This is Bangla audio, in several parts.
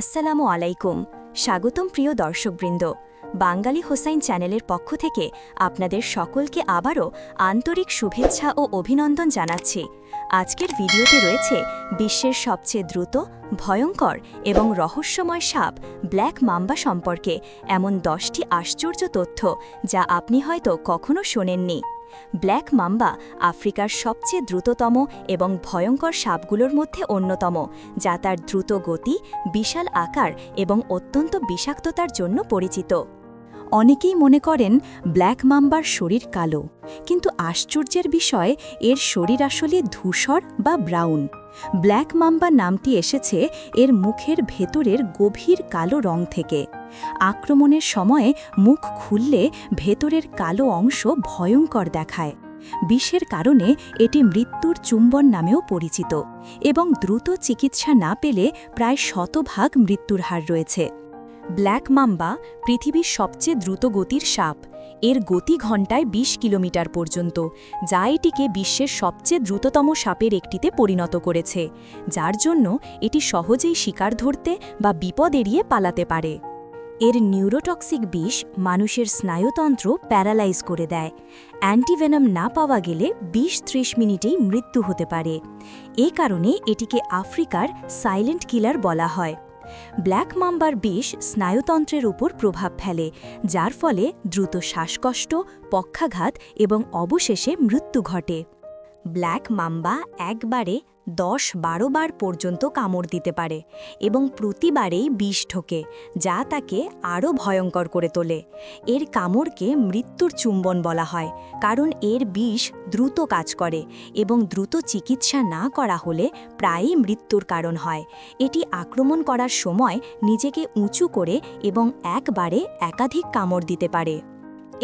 আসসালামু আলাইকুম। স্বাগতম প্রিয় দর্শকবৃন্দ। বাঙালি হোসাইন চ্যানেলের পক্ষ থেকে আপনাদের সকলকে আবারও আন্তরিক শুভেচ্ছা ও অভিনন্দন জানাচ্ছি। আজকের ভিডিওতে রয়েছে বিশ্বের সবচেয়ে দ্রুত, ভয়ঙ্কর এবং রহস্যময় সাপ ব্ল্যাক মাম্বা সম্পর্কে এমন দশটি আশ্চর্য তথ্য যা আপনি হয়তো কখনো শোনেননি। ব্ল্যাক মাম্বা আফ্রিকার সবচেয়ে দ্রুততম এবং ভয়ঙ্কর সাপগুলোর মধ্যে অন্যতম, যা তার দ্রুত গতি, বিশাল আকার এবং অত্যন্ত বিষাক্ততার জন্য পরিচিত। অনেকেই মনে করেন ব্ল্যাক মাম্বার শরীর কালো। কিন্তু আশ্চর্যের বিষয়, এর শরীর আসলে ধূসর বা ব্রাউন। ব্ল্যাক মাম্বা নামটি এসেছে এর মুখের ভেতরের গভীর কালো রং থেকে। আক্রমণের সময়ে মুখ খুললে ভেতরের কালো অংশ ভয়ঙ্কর দেখায়। বিষের কারণে এটি মৃত্যুর চুম্বন নামেও পরিচিত এবং দ্রুত চিকিৎসা না পেলে প্রায় শতভাগ মৃত্যুর হার রয়েছে। ব্ল্যাক মাম্বা পৃথিবীর সবচেয়ে দ্রুত গতির সাপ। এর গতি ঘণ্টায় ২০ কিলোমিটার পর্যন্ত, যা এটিকে বিশ্বের সবচেয়ে দ্রুততম সাপের একটিতে পরিণত করেছে, যার জন্য এটি সহজেই শিকার ধরতে বা বিপদ এড়িয়ে পালাতে পারে। এর নিউরোটক্সিক বিষ মানুষের স্নায়ুতন্ত্র প্যারালাইজ করে দেয়। অ্যান্টিভেনাম না পাওয়া গেলে বিশ ত্রিশ মিনিটেই মৃত্যু হতে পারে। এ কারণে এটিকে আফ্রিকার সাইলেন্ট কিলার বলা হয়। ব্ল্যাক মাম্বার বিষ স্নায়ুতন্ত্রের উপর প্রভাব ফেলে, যার ফলে দ্রুত শ্বাসকষ্ট, পক্ষাঘাত এবং অবশেষে মৃত্যু ঘটে। ব্ল্যাক মাম্বা একবারে দশ বারো বার পর্যন্ত কামড় দিতে পারে এবং প্রতিবারেই বিষ ঢোকে, যা তাকে আরও ভয়ঙ্কর করে তোলে। এর কামড়কে মৃত্যুর চুম্বন বলা হয়, কারণ এর বিষ দ্রুত কাজ করে এবং দ্রুত চিকিৎসা না করা হলে প্রায়ই মৃত্যুর কারণ হয়। এটি আক্রমণ করার সময় নিজেকে উঁচু করে এবং একবারে একাধিক কামড় দিতে পারে।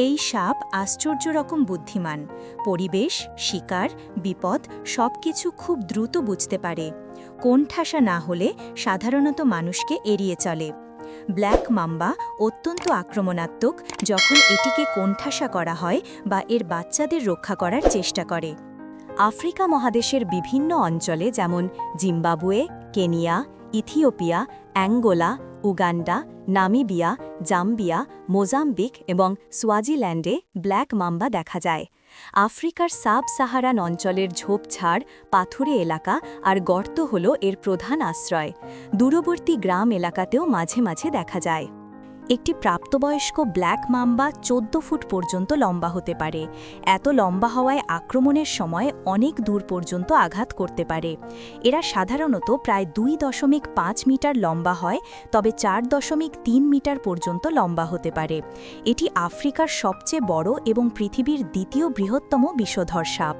এই সাপ আশ্চর্য রকম বুদ্ধিমান। পরিবেশ, শিকার, বিপদ সবকিছু খুব দ্রুত বুঝতে পারে। কোণঠাসা না হলে সাধারণত মানুষকে এড়িয়ে চলে। ব্ল্যাক মাম্বা অত্যন্ত আক্রমণাত্মক যখন এটিকে কোণঠাসা করা হয় বা এর বাচ্চাদের রক্ষা করার চেষ্টা করে। আফ্রিকা মহাদেশের বিভিন্ন অঞ্চলে যেমন Zimbabwe, Kenya, Ethiopia, Angola Uganda, Namibia, Zambia, Mozambique এবং সোয়াজিল্যান্ডে ব্ল্যাক মাম্বা দেখা যায়। আফ্রিকার সাব সাহারান অঞ্চলের ঝোপঝাড়, পাথুরে এলাকা আর গর্ত হল এর প্রধান আশ্রয়। দূরবর্তী গ্রাম এলাকাতেও মাঝে মাঝে দেখা যায়। একটি প্রাপ্তবয়স্ক ব্ল্যাক মাম্বা চোদ্দ ফুট পর্যন্ত লম্বা হতে পারে। এত লম্বা হওয়ায় আক্রমণের সময় অনেক দূর পর্যন্ত আঘাত করতে পারে। এরা সাধারণত প্রায় দুই দশমিক পাঁচ মিটার লম্বা হয়, তবে চার দশমিক তিন মিটার পর্যন্ত লম্বা হতে পারে। এটি আফ্রিকার সবচেয়ে বড় এবং পৃথিবীর দ্বিতীয় বৃহত্তম বিষধর সাপ।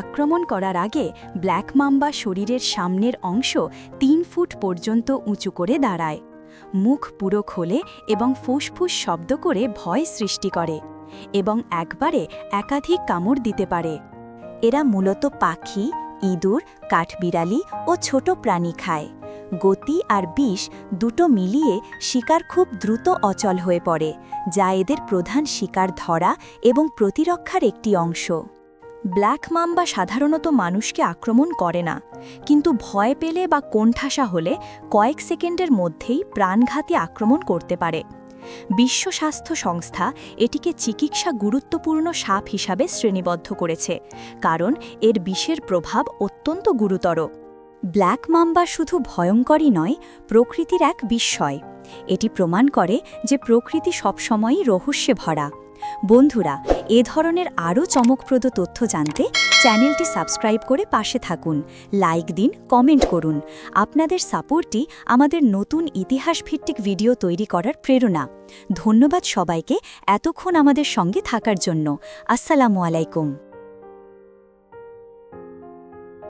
আক্রমণ করার আগে ব্ল্যাক মাম্বা শরীরের সামনের অংশ তিন ফুট পর্যন্ত উঁচু করে দাঁড়ায়। মুখ পুরো খোলে এবং ফুসফুস শব্দ করে ভয় সৃষ্টি করে এবং একবারে একাধিক কামড় দিতে পারে। এরা মূলত পাখি, ইঁদুর, কাঠবিড়ালি ও ছোট প্রাণী খায়। গতি আর বিষ দুটো মিলিয়ে শিকার খুব দ্রুত অচল হয়ে পড়ে, যা এদের প্রধান শিকার ধরা এবং প্রতিরক্ষার একটি অংশ। ব্ল্যাক মাম্বা সাধারণত মানুষকে আক্রমণ করে না, কিন্তু ভয় পেলে বা কোণঠাসা হলে কয়েক সেকেন্ডের মধ্যেই প্রাণঘাতী আক্রমণ করতে পারে। বিশ্ব স্বাস্থ্য সংস্থা এটিকে চিকিৎসা গুরুত্বপূর্ণ সাপ হিসাবে শ্রেণীবদ্ধ করেছে, কারণ এর বিষের প্রভাব অত্যন্ত গুরুতর। ব্ল্যাক মাম্বা শুধু ভয়ঙ্করই নয়, প্রকৃতির এক বিস্ময়। এটি প্রমাণ করে যে প্রকৃতি সবসময়ই রহস্যে ভরা। বন্ধুরা, এ ধরনের আরও চমকপ্রদ তথ্য জানতে চ্যানেলটি সাবস্ক্রাইব করে পাশে থাকুন, লাইক দিন, কমেন্ট করুন। আপনাদের সাপোর্টটি আমাদের নতুন ইতিহাসভিত্তিক ভিডিও তৈরি করার প্রেরণা। ধন্যবাদ সবাইকে এতক্ষণ আমাদের সঙ্গে থাকার জন্য। আসসালামু আলাইকুম।